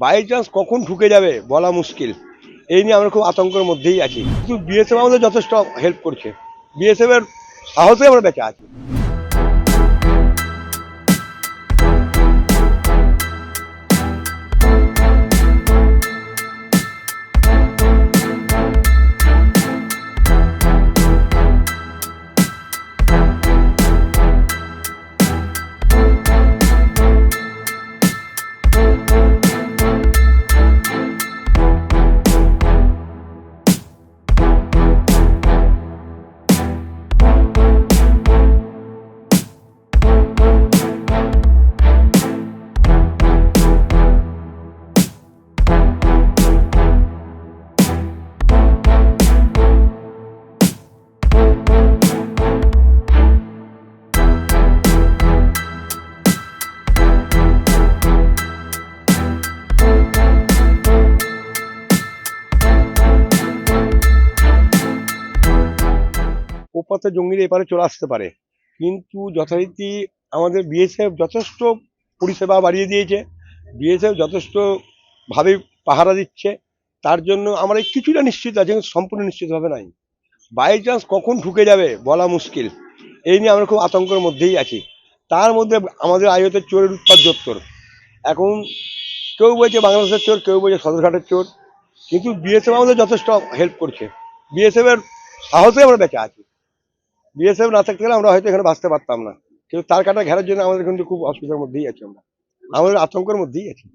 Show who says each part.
Speaker 1: By chance কখন ঢুকে যাবে বলা মুশকিল। এই নিয়ে আমরা খুব আতঙ্কের মধ্যেই আছি। কিন্তু বিএসএফ আমাদের যথেষ্ট হেল্প করছে। বিএসএফ এর সাহসে আমরা বেঁচে আছি। ওপাতে জঙ্গিরা এপারে চলে আসতে পারে। কিন্তু যথারীতি আমাদের বিএসএফ যথেষ্ট পরিষেবা বাড়িয়ে দিয়েছে। বিএসএফ যথেষ্ট ভাবে পাহারা দিচ্ছে। তার জন্য আমরা কিছুটা নিশ্চিত আছে সম্পূর্ণ নিশ্চিতভাবে নাই বাই চান্স কখন ঢুকে যাবে বলা মুশকিল। এই নিয়ে আমরা খুব আতঙ্কের মধ্যেই আছি। তার মধ্যে আমাদের আয়তের চোরের উৎপাদ জোত্তর এখন কেউ বলছে বাংলাদেশের চোর, কেউ বলছে সদরঘাটের চোর। কিন্তু বিএসএফ আমাদের যথেষ্ট হেল্প করছে। বিএসএফ এর সাহসে আমরা বেঁচে আছি। বিএসএফ না থাকতে গেলে আমরা হয়তো এখানে বাঁচতে পারতাম না। কিন্তু তার কাটা ঘেরার জন্য আমাদের কিন্তু খুব অসুবিধার মধ্যেই আছি আমরা। আমাদের আতঙ্কের মধ্যেই আছি।